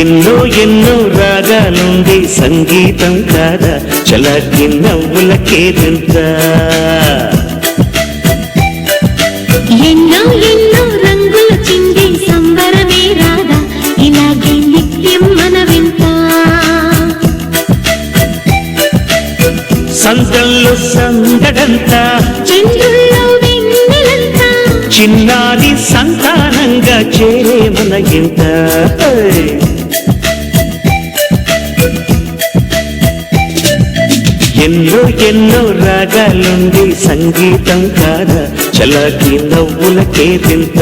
ఎన్నో ఎన్నో రాగాలుంది సంగీతం కాదా? చలాకి నవ్వులకేదంత ఎన్నో ఎన్నో రంగుల చిందే సంబరమే రాదా ఇలాగే నిత్యం మన వింత. సందల్లో సందడంతా చంద్రుల్లో వెన్నెలంతా. సంతానంగా చేరే మన ఇంత ఎన్నో ఎన్నో రాగాలుంది సంగీతం కాదా? చలాకి నవ్వులకే తింత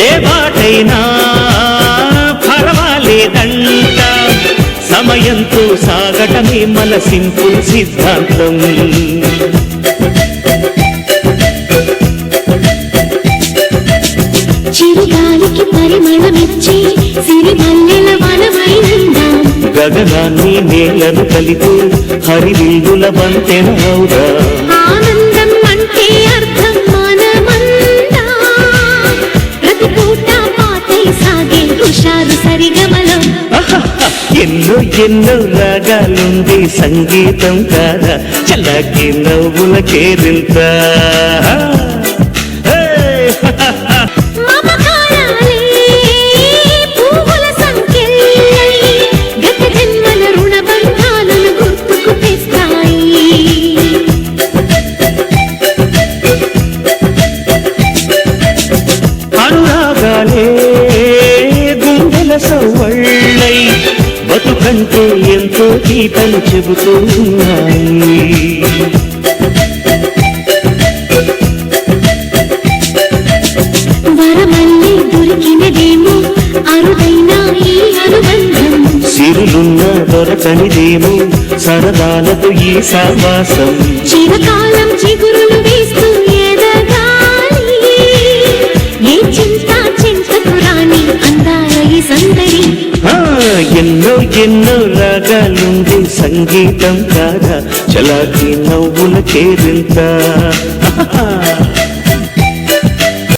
ఏ పూటైనా సమయంతో సాగటమే మన సింపుల్ సిద్ధాంతం. చిరుగాలికి పరిమళమిచ్చి సిరిమల్లెల వనమైనందాం? గగనాన్ని నేలను కలిపి హరివిల్లుల బంతెన అవుదా? ఆనందం అంటే అర్థం మనమందా ప్రతి పూట పాతై సాగే హుషారు సరిగమలం ఎన్నో ఎన్నో రాగాలుంది సంగీతం కాదా చల్లకి నవ్వుల కేరింత. మమకారాలే పువ్వుల సంఖ్యలై బతుకంటే ఎంతో తీపని చెబుతున్నాయి. వరమల్లి దొరికినదేమో అరుదైన ఈ అనుబంధం. సిరులున్న దొరకనిదేమో సరదాలకు ఈ సావాసం చిరకాలం చిగురులు వేస్తూ ఎన్నో ఎన్నో రాగాలుంది సంగీతం కాదా చలాకి నవ్వుల కేరింత